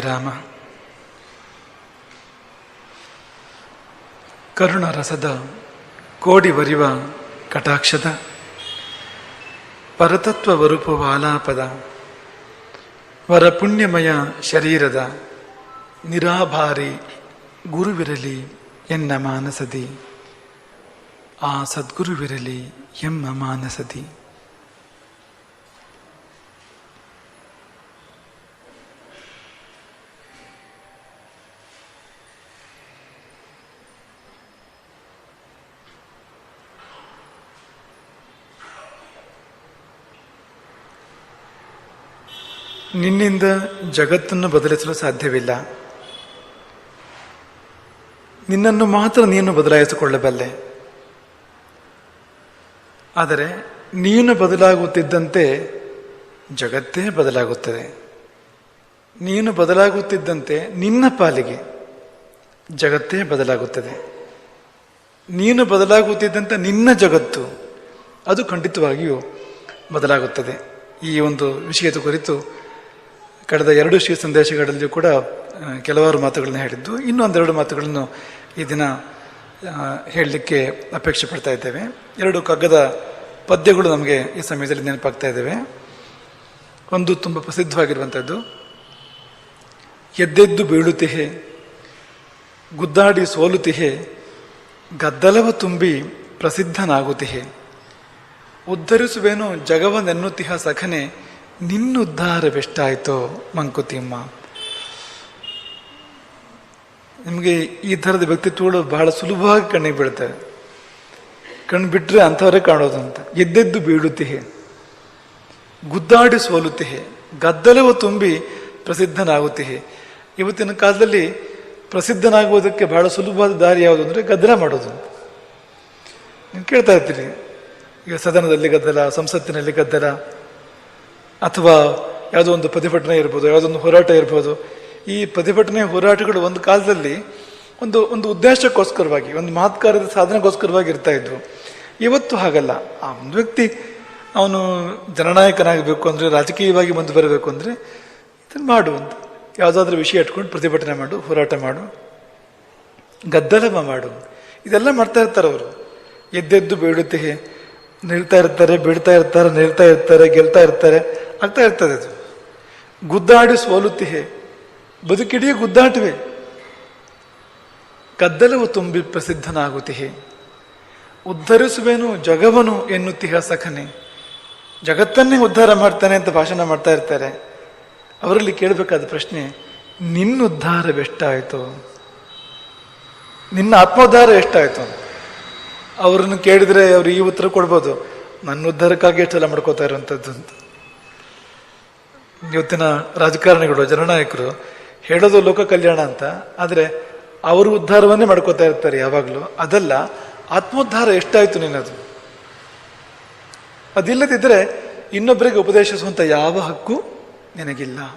ರಾಮ. ಕರುಣ ರಸದ ಕೋಡಿ ವರಿವ ಕಟಾಕ್ಷದ ಪರತತ್ವ ವರುಪುವ ಆಲಾಪದ ವರ ಪುಣ್ಯಮಯ ಶರೀರದ ನಿರಾಭಾರಿ ಗುರುವಿರಲಿ ಎನ್ನ ಮಾನಸದಿ. ಆ ಸದ್ಗುರುವಿರಲಿ ಎಮ್ಮ ಮಾನಸದಿ. ನಿನ್ನಿಂದ ಜಗತ್ತನ್ನು ಬದಲಿಸಲು ಸಾಧ್ಯವಿಲ್ಲ. ನಿನ್ನನ್ನು ಮಾತ್ರ ನೀನು ಬದಲಾಯಿಸಿಕೊಳ್ಳಬಲ್ಲೆ. ಆದರೆ ನೀನು ಬದಲಾಗುತ್ತಿದ್ದಂತೆ ಜಗತ್ತೇ ಬದಲಾಗುತ್ತದೆ. ನೀನು ಬದಲಾಗುತ್ತಿದ್ದಂತೆ ನಿನ್ನ ಪಾಲಿಗೆ ಜಗತ್ತೇ ಬದಲಾಗುತ್ತದೆ. ನೀನು ಬದಲಾಗುತ್ತಿದ್ದಂತೆ ನಿನ್ನ ಜಗತ್ತು ಅದು ಖಂಡಿತವಾಗಿಯೂ ಬದಲಾಗುತ್ತದೆ. ಈ ಒಂದು ವಿಷಯದ ಕುರಿತು ಕಳೆದ ಎರಡು ಶ್ರೀ ಸಂದೇಶಗಳಲ್ಲಿಯೂ ಕೂಡ ಕೆಲವಾರು ಮಾತುಗಳನ್ನು ಹೇಳಿದ್ದು. ಇನ್ನೊಂದೆರಡು ಮಾತುಗಳನ್ನು ಈ ದಿನ ಹೇಳಲಿಕ್ಕೆ ಅಪೇಕ್ಷೆ ಪಡ್ತಾ ಇದ್ದೇವೆ. ಎರಡು ಕಗ್ಗದ ಪದ್ಯಗಳು ನಮಗೆ ಈ ಸಮಯದಲ್ಲಿ ನೆನಪಾಗ್ತಾ ಇದ್ದೇವೆ. ಒಂದು ತುಂಬ ಪ್ರಸಿದ್ಧವಾಗಿರುವಂಥದ್ದು ಎದ್ದೆದ್ದು ಬೀಳುತ್ತಿಹೆ ಗುದ್ದಾಡಿ ಸೋಲುತಿಹೆ, ಗದ್ದಲವ ತುಂಬಿ ಪ್ರಸಿದ್ಧನಾಗುತ್ತಿಹೆ ಉದ್ಧರಿಸುವೇನು ಜಗವನೆನ್ನುತ್ತಿಹ ಸಖನೆ ನಿನ್ನುದ್ಧಾರವೆಷ್ಟಾಯ್ತೋ ಮಂಕುತಿಮ್ಮ? ನಿಮಗೆ ಈ ಥರದ ವ್ಯಕ್ತಿತ್ವಗಳು ಬಹಳ ಸುಲಭವಾಗಿ ಕಣ್ಣಿಗೆ ಬೀಳ್ತವೆ. ಕಣ್ಣು ಬಿಟ್ಟರೆ ಅಂಥವರೇ ಕಾಣೋದಂತ. ಎದ್ದೆದ್ದು ಬೀಳುತ್ತಿಹೆ, ಗುದ್ದಾಡಿ ಸೋಲುತ್ತಿಹೆ, ಗದ್ದಲವು ತುಂಬಿ ಪ್ರಸಿದ್ಧನಾಗುತ್ತಿಹೆ. ಇವತ್ತಿನ ಕಾಲದಲ್ಲಿ ಪ್ರಸಿದ್ಧನಾಗುವುದಕ್ಕೆ ಬಹಳ ಸುಲಭವಾದ ದಾರಿ ಯಾವುದು ಅಂದರೆ ಗದ್ದಲ ಮಾಡೋದು. ನೀವು ಕೇಳ್ತಾ ಇರ್ತೀರಿ, ಈಗ ಸದನದಲ್ಲಿ ಗದ್ದಲ, ಸಂಸತ್ತಿನಲ್ಲಿ ಗದ್ದಲ ಅಥವಾ ಯಾವುದೋ ಒಂದು ಪ್ರತಿಭಟನೆ ಇರ್ಬೋದು, ಯಾವುದೋ ಒಂದು ಹೋರಾಟ ಇರ್ಬೋದು, ಈ ಪ್ರತಿಭಟನೆ ಹೋರಾಟಗಳು ಒಂದು ಕಾಲದಲ್ಲಿ ಒಂದು ಒಂದು ಉದ್ದೇಶಕ್ಕೋಸ್ಕರವಾಗಿ, ಒಂದು ಮಹತ್ಕಾರದ ಸಾಧನೆಗೋಸ್ಕರವಾಗಿ ಇರ್ತಾ ಇದ್ವು. ಇವತ್ತು ಹಾಗಲ್ಲ. ಆ ಒಂದು ವ್ಯಕ್ತಿ, ಅವನು ಜನನಾಯಕನಾಗಬೇಕು ಅಂದರೆ, ರಾಜಕೀಯವಾಗಿ ಮುಂದೆ ಬರಬೇಕು ಅಂದರೆ, ಇದನ್ನು ಮಾಡು ಅಂತ. ಯಾವುದಾದ್ರೂ ವಿಷಯ ಇಟ್ಕೊಂಡು ಪ್ರತಿಭಟನೆ ಮಾಡು, ಹೋರಾಟ ಮಾಡು. ಗದ್ದಲವ ಮಾಡು. ಇದೆಲ್ಲ ಮಾಡ್ತಾ ಇರ್ತಾರೆ ಅವರು ಎದ್ದೆದ್ದು ಬೀಳುತ್ತೆ ನಿಲ್ತಾ ಇರ್ತಾರೆ ಬಿಡ್ತಾ ಇರ್ತಾರೆ, ನಿಲ್ತಾ ಇರ್ತಾರೆ, ಗೆಲ್ತಾ ಇರ್ತಾರೆ ಆಗ್ತಾ ಇರ್ತದೆ ಅದು. ಗುದ್ದಾಡಿ ಸೋಲುತ್ತಿಹೆ. ಬದುಕಿಡೀ ಗುದ್ದಾಟವೇ. ಕದ್ದಲವು ತುಂಬಿ ಪ್ರಸಿದ್ಧನಾಗುತ್ತಿಹೆ. ಉದ್ಧರಿಸುವೆನು ಜಗವನು ಎನ್ನುತ್ತಿಹ ಸಖನೆ. ಜಗತ್ತನ್ನೇ ಉದ್ಧಾರ ಮಾಡ್ತಾನೆ ಅಂತ ಭಾಷಣ ಮಾಡ್ತಾ ಇರ್ತಾರೆ. ಅವರಲ್ಲಿ ಕೇಳಬೇಕಾದ ಪ್ರಶ್ನೆ ನಿನ್ನ ಉದ್ಧಾರವೆಷ್ಟಾಯಿತು ನಿನ್ನ ಆತ್ಮೋದ್ಧಾರ ಎಷ್ಟಾಯಿತು? ಅವರನ್ನು ಕೇಳಿದ್ರೆ ಅವ್ರು ಈ ಉತ್ತರ ಕೊಡ್ಬೋದು. ನನ್ನ ಉದ್ಧಾರಕ್ಕಾಗಿ ಎಷ್ಟೆಲ್ಲ ಮಾಡ್ಕೋತಾ ಇರುವಂಥದ್ದು ಅಂತ. ಇವತ್ತಿನ ರಾಜಕಾರಣಿಗಳು, ಜನನಾಯಕರು ಹೇಳೋದು ಲೋಕ ಕಲ್ಯಾಣ ಅಂತ. ಆದರೆ ಅವರು ಉದ್ಧಾರವನ್ನೇ ಮಾಡ್ಕೋತಾ ಇರ್ತಾರೆ ಯಾವಾಗಲೂ. ಅದಲ್ಲ, ಆತ್ಮೋದ್ಧಾರ ಎಷ್ಟಾಯಿತು ನಿನ್ನದು? ಅದಿಲ್ಲದಿದ್ದರೆ ಇನ್ನೊಬ್ಬರಿಗೆ ಉಪದೇಶಿಸುವಂಥ ಯಾವ ಹಕ್ಕು ನಿನಗಿಲ್ಲ.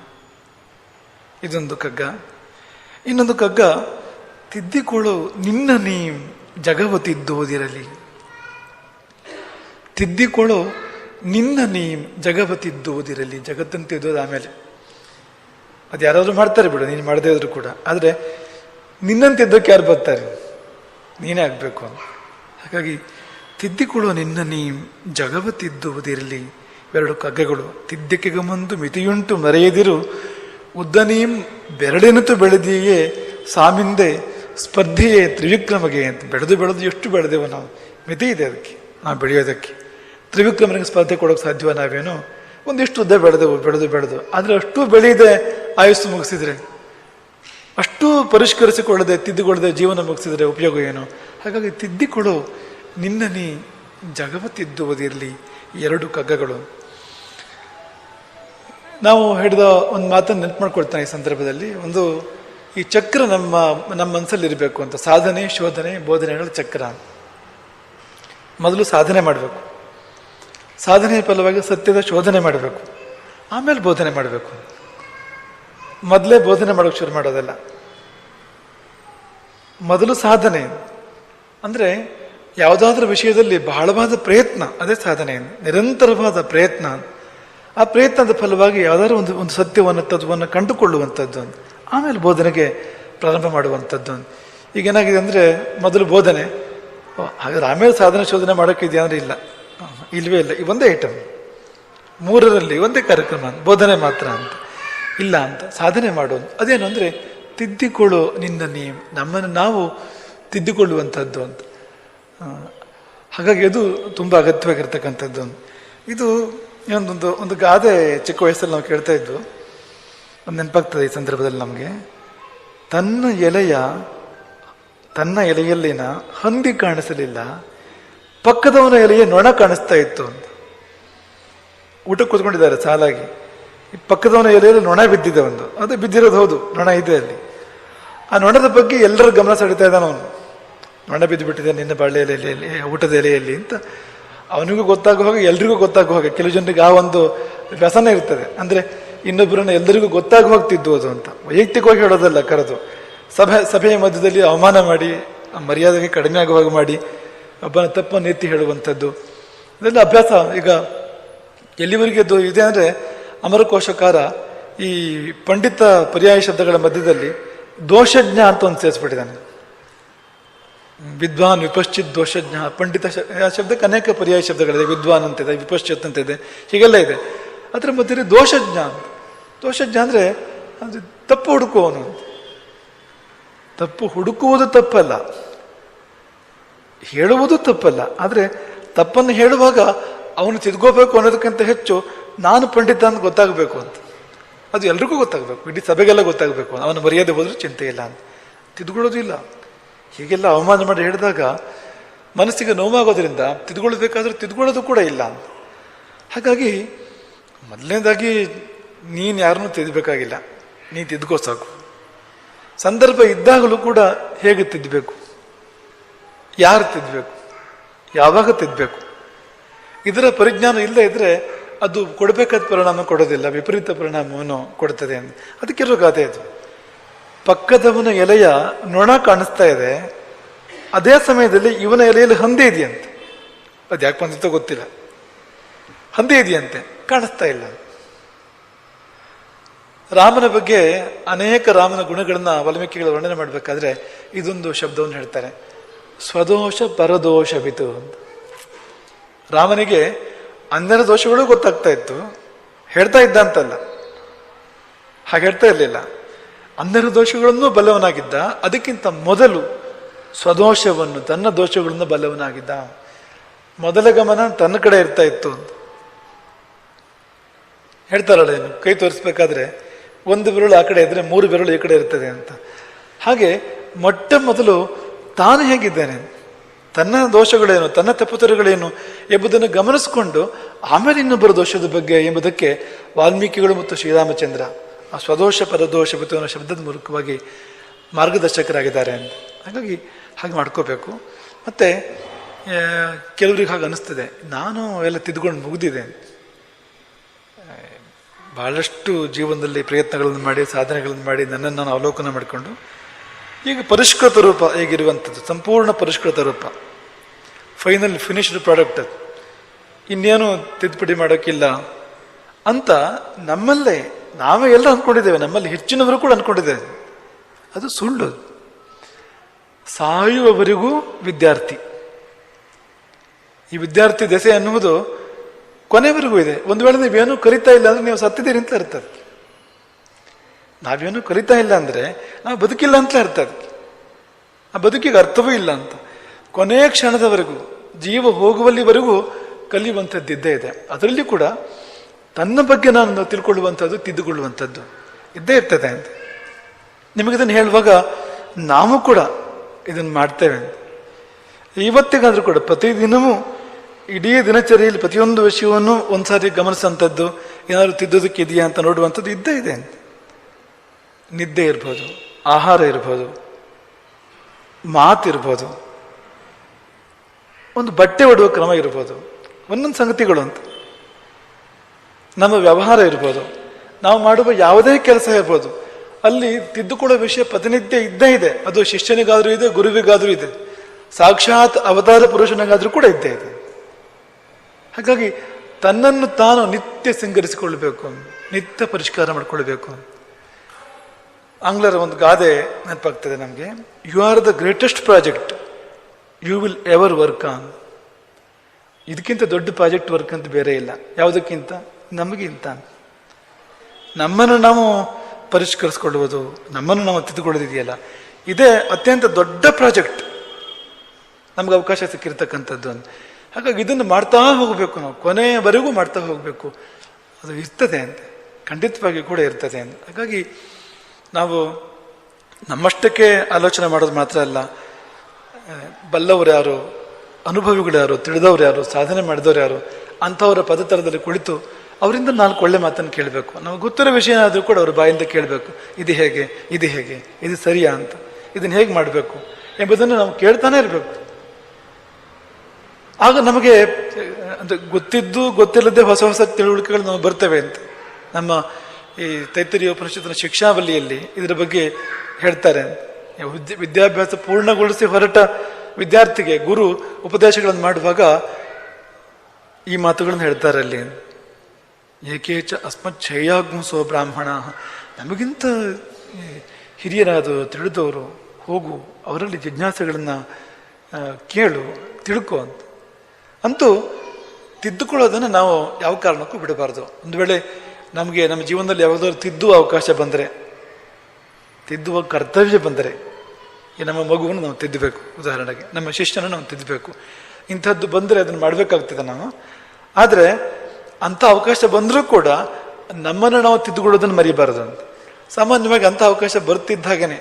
ಇದೊಂದು ಕಗ್ಗ. ಇನ್ನೊಂದು ಕಗ್ಗ, ತಿದ್ದಿಕೊಳ್ಳು ನಿನ್ನ ನೀ ಜಗವ ತಿದ್ದುವುದಿರಲಿ ತಿದ್ದಿಕೊಳ್ಳೋ ನಿನ್ನ ನೀ ಜಗವ ತಿದ್ದುವುದಿರಲಿ ಜಗತ್ತಂತ ತಿದ್ದೋದು ಆಮೇಲೆ. ಅದು ಯಾರಾದರೂ ಮಾಡ್ತಾರೆ ಬಿಡು, ನೀನು ಮಾಡದೇ ಇದ್ರು ಕೂಡ. ಆದರೆ ನಿನ್ನಂತ ಇದ್ದಕ್ಕೆ ಯಾರು ಬರ್ತಾರೆ? ನೀನೇ ಆಗಬೇಕು ಅಂತ. ಹಾಗಾಗಿ ತಿದ್ದಿಕೊಳ್ಳೋ ನಿನ್ನ ನೀ ಜಗವ ತಿದ್ದುವುದಿರಲಿ ಎರಡು ಕಗ್ಗಗಳು. ತಿದ್ದಕ್ಕೆ ಗಮಂದು ಮಿತಿಯುಂಟು ಮರೆಯದಿರು ಉದ್ದನೀಂ ಬೆರಡೆನತು ಬೆಳೆದಿಯೇ ಸಾಮಿಂದೆ ಸ್ಪರ್ಧೆಯೇ ತ್ರಿವಿಕ್ರಮಗೆ ಅಂತ ಬೆಳೆದು ಬೆಳೆದು ಎಷ್ಟು ಬೆಳೆದೆವು ನಾವು ಮಿತಿ ಇದೆ ಅದಕ್ಕೆ, ನಾವು ಬೆಳೆಯೋದಕ್ಕೆ. ತ್ರಿವಿಕ್ರಮನಿಗೆ ಸ್ಪರ್ಧೆ ಕೊಡೋಕೆ ಸಾಧ್ಯವ ನಾವೇನು? ಒಂದಿಷ್ಟು ಉದ್ದ ಬೆಳೆದೆವು, ಬೆಳೆದು ಬೆಳೆದು. ಆದರೆ ಅಷ್ಟು ಬೆಳೆಯದೆ ಆಯುಸ್ಸು ಮುಗಿಸಿದರೆ. ಅಷ್ಟು ಪರಿಷ್ಕರಿಸಿಕೊಳ್ಳದೆ, ತಿದ್ದುಕೊಳ್ಳದೆ ಜೀವನ ಮುಗಿಸಿದ್ರೆ ಉಪಯೋಗ ಏನು? ಹಾಗಾಗಿ ತಿದ್ದಿಕೊಡು ನಿನ್ನ ನೀ ಜಗವ ತಿದ್ದುವುದಿರಲಿ ಎರಡು ಕಗ್ಗಗಳು. ನಾವು ಹಿಡಿದ ಒಂದು ಮಾತನ್ನು ನೆನ್ಪು ಮಾಡ್ಕೊಳ್ತಾನೆ ಈ ಸಂದರ್ಭದಲ್ಲಿ. ಒಂದು ಈ ಚಕ್ರ ನಮ್ಮ ನಮ್ಮ ಮನಸ್ಸಲ್ಲಿ ಇರಬೇಕು ಅಂತ. ಸಾಧನೆ, ಶೋಧನೆ, ಬೋಧನೆಗಳ ಚಕ್ರ ಮೊದಲು ಸಾಧನೆ ಮಾಡಬೇಕು. ಸಾಧನೆಯ ಫಲವಾಗಿ ಸತ್ಯದ ಶೋಧನೆ ಮಾಡಬೇಕು. ಆಮೇಲೆ ಬೋಧನೆ ಮಾಡಬೇಕು. ಮೊದಲೇ ಬೋಧನೆ ಮಾಡೋಕೆ ಶುರು ಮಾಡೋದಲ್ಲ. ಮೊದಲು ಸಾಧನೆ. ಅಂದರೆ ಯಾವುದಾದ್ರೂ ವಿಷಯದಲ್ಲಿ ಬಹಳವಾದ ಪ್ರಯತ್ನ, ಅದೇ ಸಾಧನೆ. ನಿರಂತರವಾದ ಪ್ರಯತ್ನ. ಆ ಪ್ರಯತ್ನದ ಫಲವಾಗಿ ಯಾವುದಾದ್ರೂ ಒಂದು ಒಂದು ಸತ್ಯವನ್ನು, ತತ್ವವನ್ನು ಕಂಡುಕೊಳ್ಳುವಂಥದ್ದು. ಆಮೇಲೆ ಬೋಧನೆಗೆ ಪ್ರಾರಂಭ ಮಾಡುವಂಥದ್ದು. ಈಗ ಏನಾಗಿದೆ ಅಂದರೆ, ಮೊದಲು ಬೋಧನೆ. ಹಾಗಾದ್ರೆ ಆಮೇಲೆ ಸಾಧನೆ ಶೋಧನೆ ಮಾಡೋಕ್ಕಿದೆಯಾ ಅಂದರೆ ಇಲ್ಲ. ಇಲ್ಲವೇ ಇಲ್ಲ. ಈ ಒಂದೇ ಐಟಮ್ ಮೂರರಲ್ಲಿ ಒಂದೇ ಕಾರ್ಯಕ್ರಮ, ಬೋಧನೆ ಮಾತ್ರ ಅಂತ. ಇಲ್ಲ ಅಂತ. ಸಾಧನೆ ಮಾಡೋದು. ಅದೇನು ಅಂದರೆ, ತಿದ್ದಿಕೊಳ್ಳೋ ನಿನ್ನ ನೀ ನಮ್ಮನ್ನು ನಾವು ತಿದ್ದಿಕೊಳ್ಳುವಂಥದ್ದು ಅಂತ. ಹಾಗಾಗಿ ಅದು ತುಂಬ ಅಗತ್ಯವಾಗಿರ್ತಕ್ಕಂಥದ್ದು. ಇದು ಇನ್ನೊಂದೊಂದು, ಒಂದು ಗಾದೆ ಚಿಕ್ಕ ವಯಸ್ಸಲ್ಲಿ ನಾವು ಕೇಳ್ತಾ ಇದ್ವು ಒಂದು ನೆನಪಾಗ್ತದೆ ಈ ಸಂದರ್ಭದಲ್ಲಿ ನಮಗೆ. ತನ್ನ ಎಲೆಯ, ತನ್ನ ಎಲೆಯಲ್ಲಿನ ಹಂದಿ ಕಾಣಿಸಲಿಲ್ಲ. ಪಕ್ಕದವನ ಎಲೆಯ ನೊಣ ಕಾಣಿಸ್ತಾ ಇತ್ತು ಅಂತ. ಊಟಕ್ಕೆ ಕೂತ್ಕೊಂಡಿದ್ದಾರೆ ಸಾಲಾಗಿ. ಈ ಪಕ್ಕದವನ ಎಲೆಯಲ್ಲಿ ನೊಣ ಬಿದ್ದಿದೆ ಒಂದು. ಅದು ಬಿದ್ದಿರೋದು ಹೌದು, ನೊಣ ಇದೆ ಅಲ್ಲಿ. ಆ ನೊಣದ ಬಗ್ಗೆ ಎಲ್ಲರೂ ಗಮನ ಸೆಳಿತಾ ಇದ್ದಾನೆ ಅವನು. ನೊಣ ಬಿದ್ದು ಬಿಟ್ಟಿದೆ ನಿನ್ನ ಬಾಳೆ ಎಲೆಯಲ್ಲಿ ಊಟದ ಎಲೆಯಲ್ಲಿ ಅಂತ. ಅವನಿಗೂ ಗೊತ್ತಾಗುವ ಹಾಗೆ, ಎಲ್ರಿಗೂ ಗೊತ್ತಾಗುವ ಹಾಗೆ, ಕೆಲವು ಜನರಿಗೆ ಆ ಒಂದು ವ್ಯಸನ ಇರ್ತದೆ. ಅಂದ್ರೆ ಇನ್ನೊಬ್ಬರನ್ನ ಎಲ್ಲರಿಗೂ ಗೊತ್ತಾಗುವ ಹೋಗ್ತಿದ್ದು ಅದು ಅಂತ. ವೈಯಕ್ತಿಕವಾಗಿ ಹೇಳೋದಲ್ಲ, ಕರೆದು. ಸಭೆ, ಸಭೆಯ ಮಧ್ಯದಲ್ಲಿ ಅವಮಾನ ಮಾಡಿ, ಆ ಮರ್ಯಾದೆಗೆ ಕಡಿಮೆ ಆಗುವಾಗ ಮಾಡಿ, ಒಬ್ಬನ ತಪ್ಪನ್ನು ಎತ್ತಿ ಹೇಳುವಂಥದ್ದು. ಇದೆಲ್ಲ ಅಭ್ಯಾಸ. ಈಗ ಎಲ್ಲಿವರೆಗೆ ಅದು ಇದೆ ಅಂದರೆ ಅಮರಕೋಶಕಾರ ಈ ಪಂಡಿತ ಪರ್ಯಾಯ ಶಬ್ದಗಳ ಮಧ್ಯದಲ್ಲಿ ದೋಷಜ್ಞ ಅಂತ ಒಂದು ಸೇರಿಸ್ಬಿಟ್ಟಿದ್ದಾನೆ. ವಿದ್ವಾನ್, ವಿಪಶ್ಚಿತ್ ದೋಷಜ್ಞ, ಪಂಡಿತ ಶಬ್ದಕ್ಕೆ ಅನೇಕ ಪರ್ಯಾಯ ಶಬ್ದಗಳಿದೆ. ವಿದ್ವಾನ್ ಅಂತಿದೆ, ವಿಪಶ್ಚಿತ್ ಅಂತಿದೆ, ಹೀಗೆಲ್ಲ ಇದೆ. ಅದರ ಮಧ್ಯೆ ದೋಷಜ್ಞ ಅಂತ. ದೋಷಜ್ಞ ಅಂದ್ರೆ ಅದು ತಪ್ಪು ಹುಡುಕುವನು ಅಂತ. ತಪ್ಪು ಹುಡುಕುವುದು ತಪ್ಪಲ್ಲ. ಹೇಳುವುದು ತಪ್ಪಲ್ಲ. ಆದರೆ ತಪ್ಪನ್ನು ಹೇಳುವಾಗ ಅವನು ತಿದ್ಕೋಬೇಕು ಅನ್ನೋದಕ್ಕಿಂತ ಹೆಚ್ಚು ನಾನು ಪಂಡಿತ ಅಂತ ಗೊತ್ತಾಗಬೇಕು ಅಂತ. ಅದು ಎಲ್ರಿಗೂ ಗೊತ್ತಾಗಬೇಕು. ಇಡೀ ಸಭೆಗೆಲ್ಲ ಗೊತ್ತಾಗಬೇಕು. ಅವನು ಮರ್ಯಾದೆ ಹೋದ್ರೂ ಚಿಂತೆ ಇಲ್ಲ ಅಂತ. ತಿದ್ಕೊಳ್ಳೋದು ಇಲ್ಲ. ಹೀಗೆಲ್ಲ ಅವಮಾನ ಮಾಡಿ ಹೇಳಿದಾಗ ಮನಸ್ಸಿಗೆ ನೋವಾಗೋದ್ರಿಂದ ತಿದ್ಕೊಳ್ಬೇಕಾದ್ರೆ ತಿದ್ಕೊಳ್ಳೋದು ಕೂಡ ಇಲ್ಲ ಹಾಗಾಗಿ ಮೊದಲನೇದಾಗಿ ನೀನು ಯಾರನ್ನೂ ತಿದ್ದಬೇಕಾಗಿಲ್ಲ. ನೀ ತಿದ್ಕೋ ಸಾಕು. ಸಂದರ್ಭ ಇದ್ದಾಗಲೂ ಕೂಡ ಹೇಗೆ ತಿದ್ದಬೇಕು ಯಾರು ತಿದ್ದಬೇಕು ಯಾವಾಗ ತಿದ್ದಬೇಕು ಇದರ ಪರಿಜ್ಞಾನ ಇಲ್ಲದೆ ಇದ್ದರೆ ಅದು ಕೊಡಬೇಕಾದ ಪರಿಣಾಮ ಕೊಡೋದಿಲ್ಲ, ವಿಪರೀತ ಪರಿಣಾಮವನ್ನು ಕೊಡ್ತದೆ ಅಂತ. ಅದಕ್ಕಿರೋ ಗಾದೆ ಅದು. ಪಕ್ಕದವನ ಎಲೆಯ ನೊಣ ಕಾಣಿಸ್ತಾ ಇದೆ. ಅದೇ ಸಮಯದಲ್ಲಿ ಇವನ ಎಲೆಯಲ್ಲಿ ಹಂದಿ ಇದೆಯಂತೆ. ಅದು ಯಾಕೆ ಬಂದಿತ್ತೋ ಗೊತ್ತಿಲ್ಲ. ಹಂದಿ ಇದೆಯಂತೆ. ಕಾಣಿಸ್ತಾ ಇಲ್ಲ. ರಾಮನ ಬಗ್ಗೆ ಅನೇಕ ರಾಮನ ಗುಣಗಳನ್ನ ವಾಲ್ಮೀಕಿಗಳು ವರ್ಣನೆ ಮಾಡಬೇಕಾದ್ರೆ ಇದೊಂದು ಶಬ್ದವನ್ನು ಹೇಳ್ತಾರೆ. ಸ್ವದೋಷ ಪರದೋಷವಿತು ಅಂತ. ರಾಮನಿಗೆ ಅಂದರ ದೋಷಗಳು ಗೊತ್ತಾಗ್ತಾ ಇತ್ತು. ಹೇಳ್ತಾ ಇದ್ದ ಅಂತಲ್ಲ. ಹಾಗೆ ಹೇಳ್ತಾ ಇರಲಿಲ್ಲ. ಅಂದರ ದೋಷಗಳನ್ನು ಬಲ್ಲವನಾಗಿದ್ದ. ಅದಕ್ಕಿಂತ ಮೊದಲು ಸ್ವದೋಷವನ್ನು, ತನ್ನ ದೋಷಗಳನ್ನು ಬಲ್ಲವನಾಗಿದ್ದ. ಮೊದಲ ಗಮನ ತನ್ನ ಕಡೆ ಇರ್ತಾ ಇತ್ತು ಅಂತ. ಹೇಳ್ತಾರಲ್ಲ ಏನು ಕೈ ತೋರಿಸ್ಬೇಕಾದ್ರೆ ಒಂದು ಬೆರಳು ಆ ಕಡೆ ಇದ್ರೆ ಮೂರು ಬೆರಳು ಈ ಕಡೆ ಇರ್ತದೆ ಅಂತ. ಹಾಗೆ ಮೊಟ್ಟ ಮೊದಲು ತಾನು ಹೇಗಿದ್ದೇನೆ? ತನ್ನ ದೋಷಗಳೇನು, ತನ್ನ ತಪ್ಪುತರುಗಳೇನು ಎಂಬುದನ್ನು ಗಮನಿಸಿಕೊಂಡು ಆಮೇಲೆ ಇನ್ನೊಬ್ಬರ ದೋಷದ ಬಗ್ಗೆ ಎಂಬುದಕ್ಕೆ ವಾಲ್ಮೀಕಿಗಳು ಮತ್ತು ಶ್ರೀರಾಮಚಂದ್ರ ಆ ಸ್ವದೋಷ, ಪರದೋಷ ಅನ್ನೋ ಶಬ್ದದ ಮೂಲಕವಾಗಿ ಮಾರ್ಗದರ್ಶಕರಾಗಿದ್ದಾರೆ ಅಂತ. ಹಾಗಾಗಿ ಹಾಗೆ ಮಾಡ್ಕೋಬೇಕು. ಮತ್ತೆ ಕೆಲವರಿಗೆ ಹಾಗೆ ಅನಿಸ್ತದೆ. ನಾನು ಎಲ್ಲ ತಿದ್ಕೊಂಡು ಮುಗಿದಿದೆ ಬಹಳಷ್ಟು ಜೀವನದಲ್ಲಿ ಪ್ರಯತ್ನಗಳನ್ನು ಮಾಡಿ, ಸಾಧನೆಗಳನ್ನು ಮಾಡಿ ನನ್ನನ್ನು ನಾನು ಅವಲೋಕನ ಮಾಡಿಕೊಂಡು, ಈಗ ಪರಿಷ್ಕೃತ ರೂಪ ಹೇಗಿರುವಂಥದ್ದು? ಸಂಪೂರ್ಣ ಪರಿಷ್ಕೃತ ರೂಪ. ಫೈನಲ್ ಫಿನಿಶ್ಡ್ ಪ್ರಾಡಕ್ಟ್ ಅದು. ಇನ್ನೇನು ತಿದ್ದುಪಡಿ ಮಾಡೋಕ್ಕಿಲ್ಲ ಅಂತ ನಮ್ಮಲ್ಲೇ, ನಾವೇ ಎಲ್ಲ ಅಂದ್ಕೊಂಡಿದ್ದೇವೆ. ನಮ್ಮಲ್ಲಿ ಹೆಚ್ಚಿನವರು ಕೂಡ ಅಂದ್ಕೊಂಡಿದ್ದೇವೆ ಅದು ಸುಳ್ಳು ಸಾಯುವವರೆಗೂ ವಿದ್ಯಾರ್ಥಿ. ಈ ವಿದ್ಯಾರ್ಥಿ ದೆಸೆ ಅನ್ನುವುದು ಕೊನೆವರೆಗೂ ಇದೆ. ಒಂದು ವೇಳೆ ನೀವೇನು ಕಲಿತಾ ಇಲ್ಲ ಅಂದ್ರೆ ನೀವು ಸತ್ತಿದ್ದೀರಿ ಅಂತ ಅರ್ಥ. ನಾವೇನು ಕಲಿತಾ ಇಲ್ಲ ಅಂದ್ರೆ ನಾವು ಬದುಕಿಲ್ಲ ಅಂತ ಅರ್ಥ ಆ ಬದುಕಿಗೆ ಅರ್ಥವೂ ಇಲ್ಲ ಅಂತ. ಕೊನೆಯ ಕ್ಷಣದವರೆಗೂ, ಜೀವ ಹೋಗುವಲ್ಲಿವರೆಗೂ ಕಲಿಯುವಂಥದ್ದು ಇದ್ದೇ ಇದೆ. ಅದರಲ್ಲಿ ಕೂಡ ತನ್ನ ಬಗ್ಗೆ ನಾನು ತಿಳ್ಕೊಳ್ಳುವಂಥದ್ದು, ತಿದ್ದುಕೊಳ್ಳುವಂಥದ್ದು ಇದ್ದೇ ಇರ್ತದೆ ಅಂತ. ನಿಮಗಿದನ್ನು ಹೇಳುವಾಗ ನಾವು ಕೂಡ ಇದನ್ನು ಮಾಡ್ತೇವೆ ಇವತ್ತಿಗಾದರೂ ಕೂಡ ಪ್ರತಿದಿನವೂ ಇಡೀ ದಿನಚರಿಯಲ್ಲಿ ಪ್ರತಿಯೊಂದು ವಿಷಯವನ್ನು ಒಂದ್ಸಾರಿ ಗಮನಿಸುವಂಥದ್ದು ಏನಾದರೂ ತಿದ್ದೋದಕ್ಕೆ ಇದೆಯಾ ಅಂತ ನೋಡುವಂಥದ್ದು ಇದ್ದೇ ಇದೆ ನಿದ್ದೆ ಇರ್ಬೋದು, ಆಹಾರ ಇರ್ಬೋದು, ಮಾತಿರ್ಬೋದು, ಒಂದು ಬಟ್ಟೆ ಒಡುವ ಕ್ರಮ ಇರ್ಬೋದು, ಒಂದೊಂದು ಸಂಗತಿಗಳು ಅಂತ. ನಮ್ಮ ವ್ಯವಹಾರ ಇರ್ಬೋದು, ನಾವು ಮಾಡುವ ಯಾವುದೇ ಕೆಲಸ ಇರ್ಬೋದು, ಅಲ್ಲಿ ತಿದ್ದುಕೊಳ್ಳೋ ವಿಷಯ ಪ್ರತಿನಿತ್ಯ ಇದ್ದೇ ಇದೆ. ಅದು ಶಿಷ್ಯನಿಗಾದ್ರೂ ಇದೆ, ಗುರುವಿಗಾದರೂ ಇದೆ. ಸಾಕ್ಷಾತ್ ಅವತಾರ ಪುರುಷನಿಗಾದ್ರೂ ಕೂಡ ಇದ್ದೇ ಇದೆ. ಹಾಗಾಗಿ ತನ್ನನ್ನು ತಾನು ನಿತ್ಯ ಸಿಂಗರಿಸಿಕೊಳ್ಬೇಕು ನಿತ್ಯ ಪರಿಷ್ಕಾರ ಮಾಡಿಕೊಳ್ಬೇಕು ಆಂಗ್ಲರ ಒಂದು ಗಾದೆ ನೆನಪಾಗ್ತದೆ ನಮಗೆ. You are the greatest project you will ever work on ಇದಕ್ಕಿಂತ ದೊಡ್ಡ ಪ್ರಾಜೆಕ್ಟ್ ವರ್ಕ್ ಅಂತ ಬೇರೆ ಇಲ್ಲ. ಯಾವುದಕ್ಕಿಂತ? ನಮಗಿಂತ. ನಮ್ಮನ್ನು ನಾವು ಪರಿಷ್ಕರಿಸ್ಕೊಳ್ಳುವುದು, ನಮ್ಮನ್ನು ನಾವು ತಿದ್ದುಕೊಳ್ಳೋದಿದೆಯಲ್ಲ ಇದೇ ಅತ್ಯಂತ ದೊಡ್ಡ ಪ್ರಾಜೆಕ್ಟ್ ನಮ್ಗೆ ಅವಕಾಶ ಸಿಕ್ಕಿರ್ತಕ್ಕಂಥದ್ದು. ಅಂತ ಹಾಗಾಗಿ ಇದನ್ನು ಮಾಡ್ತಾ ಹೋಗಬೇಕು ನಾವು. ಕೊನೆಯವರೆಗೂ ಮಾಡ್ತಾ ಹೋಗಬೇಕು. ಅದು ಇರ್ತದೆ ಅಂತ. ಖಂಡಿತವಾಗಿ ಕೂಡ ಇರ್ತದೆ ಅಂತ. ಹಾಗಾಗಿ ನಾವು ನಮ್ಮಷ್ಟಕ್ಕೆ ಆಲೋಚನೆ ಮಾಡೋದು ಮಾತ್ರ ಅಲ್ಲ. ಬಲ್ಲವರು ಯಾರು, ಅನುಭವಿಗಳು ಯಾರು, ತಿಳಿದವ್ರು ಯಾರು, ಸಾಧನೆ ಮಾಡಿದವ್ರು ಯಾರು, ಅಂಥವರ ಪದತರದಲ್ಲಿ ಕುಳಿತು ಅವರಿಂದ ನಾಲ್ಕು ಒಳ್ಳೆ ಮಾತನ್ನು ಕೇಳಬೇಕು. ನಮಗೆ ಗೊತ್ತಿರೋ ವಿಷಯ ಆದರೂ ಕೂಡ ಅವ್ರ ಬಾಯಿಂದ ಕೇಳಬೇಕು. ಇದು ಹೇಗೆ ಇದು ಹೇಗೆ, ಇದು ಸರಿಯಾ ಅಂತ. ಇದನ್ನು ಹೇಗೆ ಮಾಡಬೇಕು ಎಂಬುದನ್ನು ನಾವು ಕೇಳ್ತಾನೆ ಇರಬೇಕು. ಆಗ ನಮಗೆ, ಅಂದ್ರೆ ಗೊತ್ತಿದ್ದು ಗೊತ್ತಿಲ್ಲದೆ ಹೊಸ ಹೊಸ ತಿಳುವಳಿಕೆಗಳು ನಾವು ಬರ್ತೇವೆ ಅಂತ. ನಮ್ಮ ಈ ತೈತರಿಯ ಉಪನಿಷತ್ತಿನ ಶಿಕ್ಷಾವಲಿಯಲ್ಲಿ ಇದರ ಬಗ್ಗೆ ಹೇಳ್ತಾರೆ. ವಿದ್ಯೆ- ವಿದ್ಯಾಭ್ಯಾಸ ಪೂರ್ಣಗೊಳಿಸಿ ಹೊರಟ ವಿದ್ಯಾರ್ಥಿಗೆ ಗುರು ಉಪದೇಶಗಳನ್ನು ಮಾಡುವಾಗ ಈ ಮಾತುಗಳನ್ನು ಹೇಳ್ತಾರೆ ಅಲ್ಲಿ. ಏಕೇಚ ಅಸ್ಮತ್ ಛೇಯಾಗ್ಮಸೋ ಬ್ರಾಹ್ಮಣ. ನಮಗಿಂತ ಹಿರಿಯರಾದವರು ತಿಳಿದವರು ಹೋಗು, ಅವರಲ್ಲಿ ಜಿಜ್ಞಾಸೆಗಳನ್ನು ಕೇಳು, ತಿಳ್ಕೊ ಅಂತ. ಅಂತೂ ತಿದ್ದುಕೊಳ್ಳೋದನ್ನು ನಾವು ಯಾವ ಕಾರಣಕ್ಕೂ ಬಿಡಬಾರ್ದು. ಒಂದು ವೇಳೆ ನಮಗೆ ನಮ್ಮ ಜೀವನದಲ್ಲಿ ಯಾವುದಾದ್ರು ತಿದ್ದುವ ಅವಕಾಶ ಬಂದರೆ, ತಿದ್ದುವ ಕರ್ತವ್ಯ ಬಂದರೆ, ಈ ನಮ್ಮ ಮಗುವನ್ನು ನಾವು ತಿದ್ದಬೇಕು. ಉದಾಹರಣೆಗೆ, ನಮ್ಮ ಶಿಷ್ಯನ ನಾವು ತಿದ್ದಬೇಕು. ಇಂಥದ್ದು ಬಂದರೆ ಅದನ್ನು ಮಾಡಬೇಕಾಗ್ತದೆ ನಾವು. ಆದರೆ ಅಂಥ ಅವಕಾಶ ಬಂದರೂ ಕೂಡ ನಮ್ಮನ್ನು ನಾವು ತಿದ್ದುಕೊಳ್ಳೋದನ್ನು ಮರಿಬಾರದು ಅಂತ. ಸಾಮಾನ್ಯವಾಗಿ ಅಂಥ ಅವಕಾಶ ಬರ್ತಿದ್ದ ಹಾಗೇನೆ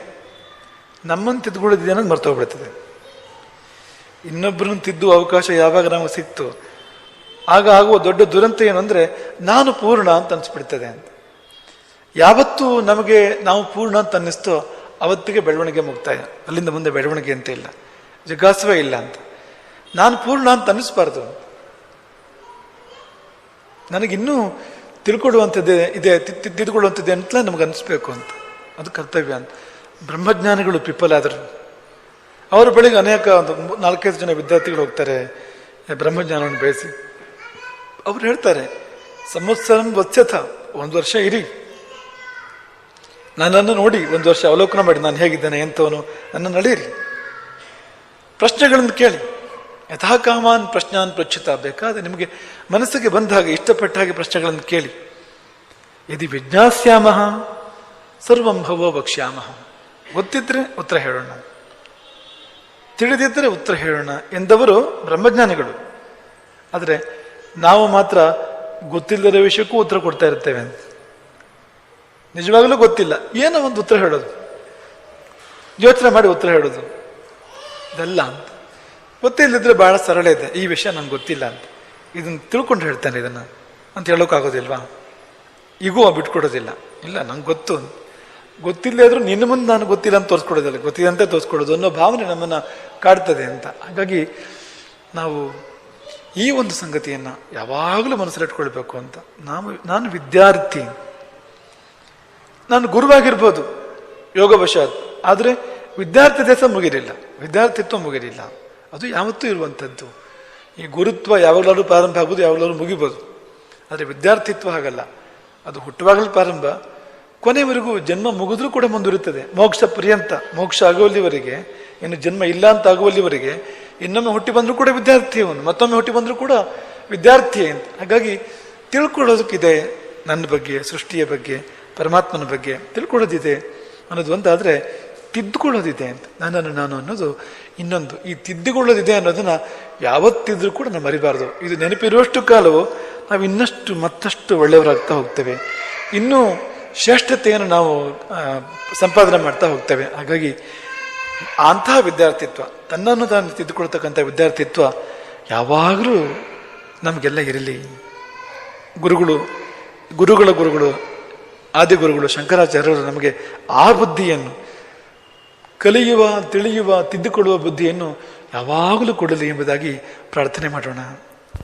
ನಮ್ಮನ್ನು ತಿದ್ದುಕೊಳ್ಳೋದಿದೆ ಅನ್ನೋದು ಮರ್ತೋಗ್ಬಿಡ್ತದೆ. ಇನ್ನೊಬ್ಬರನ್ನು ತಿದ್ದುವ ಅವಕಾಶ ಯಾವಾಗ ನಮಗೆ ಸಿಕ್ತು? ಆಗ ಆಗುವ ದೊಡ್ಡ ದುರಂತ ಏನು ಅಂದರೆ, ನಾನು ಪೂರ್ಣ ಅಂತ ಅನಿಸ್ಬಿಡ್ತದೆ ಅಂತ. ಯಾವತ್ತೂ ನಮಗೆ ನಾವು ಪೂರ್ಣ ಅಂತ ಅನ್ನಿಸ್ತೋ, ಅವತ್ತಿಗೆ ಬೆಳವಣಿಗೆ ಮುಕ್ತಾಯ ಅಲ್ಲಿಂದ ಮುಂದೆ ಬೆಳವಣಿಗೆ ಅಂತ ಇಲ್ಲ. ಜಗಾಸವೇ ಇಲ್ಲ ಅಂತ. ನಾನು ಪೂರ್ಣ ಅಂತ ಅನ್ನಿಸ್ಬಾರ್ದು ನನಗಿನ್ನೂ ತಿಳ್ಕೊಡುವಂಥದ್ದೇ ಇದೆ ತಿದ್ದುಕೊಳ್ಳುವಂಥದ್ದೇ ಅಂತಲೇ ನಮ್ಗೆ ಅನಿಸ್ಬೇಕು ಅಂತ. ಅದು ಕರ್ತವ್ಯ ಅಂತ. ಬ್ರಹ್ಮಜ್ಞಾನಿಗಳು ಪಿಪ್ಪಲಾದರು ಅವರ ಬಳಿಗೆ ಅನೇಕ ಒಂದು ನಾಲ್ಕೈದು ಜನ ವಿದ್ಯಾರ್ಥಿಗಳು ಹೋಗ್ತಾರೆ, ಬ್ರಹ್ಮಜ್ಞಾನವನ್ನು ಬೆಳೆಸಿ. ಅವ್ರು ಹೇಳ್ತಾರೆ, ಸಂವತ್ಸರಂ ವತ್ಸ್ಯಥ ಒಂದು ವರ್ಷ ಇರಿ. ನನ್ನನ್ನು ನೋಡಿ ಒಂದು ವರ್ಷ ಅವಲೋಕನ ಮಾಡಿ, ನಾನು ಹೇಗಿದ್ದೇನೆ, ಎಂಥವನು ನನ್ನ ನಡೆಯಿರಿ ಪ್ರಶ್ನೆಗಳನ್ನು ಕೇಳಿ, ಯಥಾಕಾಮಾನ್ ಪ್ರಶ್ನಾನ್ ಪ್ರಚ್ಯುತ, ಬೇಕಾದ್ರೆ ನಿಮಗೆ ಮನಸ್ಸಿಗೆ ಬಂದ ಹಾಗೆ, ಇಷ್ಟಪಟ್ಟ ಹಾಗೆ ಪ್ರಶ್ನೆಗಳನ್ನು ಕೇಳಿ. ಯದಿ ವಿಜ್ಞಾಸ್ಯಾಮಹ ಸರ್ವಂಭವೋ ವಕ್ಷ್ಯಾಮ. ಗೊತ್ತಿದ್ರೆ ಉತ್ತರ ಹೇಳೋಣ. ತಿಳಿದಿದ್ದರೆ ಉತ್ತರ ಹೇಳೋಣ ಎಂದವರು ಬ್ರಹ್ಮಜ್ಞಾನಿಗಳು. ಆದರೆ ನಾವು ಮಾತ್ರ ಗೊತ್ತಿಲ್ಲದ ವಿಷಯಕ್ಕೂ ಉತ್ತರ ಕೊಡ್ತಾ ಇರ್ತೇವೆ ಅಂತ. ನಿಜವಾಗಲೂ ಗೊತ್ತಿಲ್ಲ. ಏನೋ ಒಂದು ಉತ್ತರ ಹೇಳೋದು. ಯೋಚನೆ ಮಾಡಿ ಉತ್ತರ ಹೇಳೋದು. ಇದೆಲ್ಲ ಅಂತ. ಗೊತ್ತಿಲ್ಲದಿದ್ರೆ ಬಹಳ ಸರಳ ಇದೆ. ಈ ವಿಷಯ ನಂಗೆ ಗೊತ್ತಿಲ್ಲ ಅಂತ. ಇದನ್ನು ತಿಳ್ಕೊಂಡು ಹೇಳ್ತಾನೆ ಇದನ್ನು. ಅಂತ ಹೇಳೋಕ್ಕಾಗೋದಿಲ್ವಾ? ಈಗೂ ಬಿಟ್ಕೊಡೋದಿಲ್ಲ. ಇಲ್ಲ, ನಂಗೆ ಗೊತ್ತು ಅಂತ. ಆದರೂ ನಿನ್ನ ಮುಂದೆ ನಾನು ಗೊತ್ತಿಲ್ಲ ಅಂತ ತೋರಿಸ್ಕೊಡೋದಿಲ್ಲ ಗೊತ್ತಿದಂತೆ ತೋರಿಸ್ಕೊಡೋದು ಅನ್ನೋ ಭಾವನೆ ನಮ್ಮನ್ನು ಕಾಡ್ತದೆ ಅಂತ. ಹಾಗಾಗಿ ನಾವು ಈ ಒಂದು ಸಂಗತಿಯನ್ನು ಯಾವಾಗಲೂ ಮನಸ್ಸಲ್ಲಿಟ್ಕೊಳ್ಬೇಕು ಅಂತ. ನಾವು, ನಾನು ವಿದ್ಯಾರ್ಥಿ. ನಾನು ಗುರುವಾಗಿರ್ಬೋದು, ಯೋಗವಶಾತ್. ಆದರೆ ವಿದ್ಯಾರ್ಥಿ ದೇಶ ಮುಗಿರಿಲ್ಲ ವಿದ್ಯಾರ್ಥಿತ್ವ ಮುಗಿರಿಲ್ಲ ಅದು ಯಾವತ್ತೂ ಇರುವಂಥದ್ದು ಈ ಗುರುತ್ವ ಯಾವಾಗಲಾದ್ರೂ ಪ್ರಾರಂಭ ಆಗ್ಬೋದು ಯಾವಾಗಲಾದ್ರೂ ಮುಗಿಬೋದು. ಆದರೆ ವಿದ್ಯಾರ್ಥಿತ್ವ ಹಾಗಲ್ಲ. ಅದು ಹುಟ್ಟುವಾಗಲೂ ಪ್ರಾರಂಭ. ಕೊನೆವರೆಗೂ ಜನ್ಮ ಮುಗಿದ್ರೂ ಕೂಡ ಮುಂದುವರಿತದೆ ಮೋಕ್ಷ ಪರ್ಯಂತ, ಮೋಕ್ಷ ಆಗುವಲ್ಲಿವರೆಗೆ, ಇನ್ನು ಜನ್ಮ ಇಲ್ಲ ಅಂತ ಆಗುವಲ್ಲಿವರೆಗೆ, ಇನ್ನೊಮ್ಮೆ ಹುಟ್ಟಿ ಬಂದರೂ ಕೂಡ ವಿದ್ಯಾರ್ಥಿ ಅವನು, ಮತ್ತೊಮ್ಮೆ ಹುಟ್ಟಿ ಬಂದರೂ ಕೂಡ ವಿದ್ಯಾರ್ಥಿ ಅಂತ. ಹಾಗಾಗಿ ತಿಳ್ಕೊಳ್ಳೋದಕ್ಕಿದೆ ನನ್ನ ಬಗ್ಗೆ, ಸೃಷ್ಟಿಯ ಬಗ್ಗೆ, ಪರಮಾತ್ಮನ ಬಗ್ಗೆ ತಿಳ್ಕೊಳ್ಳೋದಿದೆ ಅನ್ನೋದು ಒಂದಾದರೆ ತಿದ್ದುಕೊಳ್ಳೋದಿದೆ ಅಂತ. ನನ್ನನ್ನು ನಾನು ಅನ್ನೋದು ಇನ್ನೊಂದು. ಈ ತಿದ್ದುಕೊಳ್ಳೋದಿದೆ ಅನ್ನೋದನ್ನು ಯಾವತ್ತಿದ್ರೂ ಕೂಡ ನಾವು ಮರಿಬಾರ್ದು. ಇದು ನೆನಪಿರುವಷ್ಟು ಕಾಲವು ನಾವು ಇನ್ನಷ್ಟು ಮತ್ತಷ್ಟು ಒಳ್ಳೆಯವರಾಗ್ತಾ ಹೋಗ್ತೇವೆ. ಇನ್ನೂ ಶ್ರೇಷ್ಠತೆಯನ್ನು ನಾವು ಸಂಪಾದನೆ ಮಾಡ್ತಾ ಹೋಗ್ತೇವೆ. ಹಾಗಾಗಿ ಅಂತಹ ವಿದ್ಯಾರ್ಥಿತ್ವ, ತನ್ನನ್ನು ತಾನು ತಿದ್ದುಕೊಳ್ತಕ್ಕಂಥ ವಿದ್ಯಾರ್ಥಿತ್ವ ಯಾವಾಗಲೂ ನಮಗೆಲ್ಲ ಇರಲಿ. ಗುರುಗಳು, ಗುರುಗಳ ಗುರುಗಳು, ಆದಿಗುರುಗಳು, ಶಂಕರಾಚಾರ್ಯರು ನಮಗೆ ಆ ಬುದ್ಧಿಯನ್ನು, ಕಲಿಯುವ, ತಿಳಿಯುವ, ತಿದ್ದುಕೊಳ್ಳುವ ಬುದ್ಧಿಯನ್ನು ಯಾವಾಗಲೂ ಕೊಡಲಿ ಎಂಬುದಾಗಿ ಪ್ರಾರ್ಥನೆ ಮಾಡೋಣ.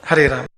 ಹರೇ ರಾಮ್.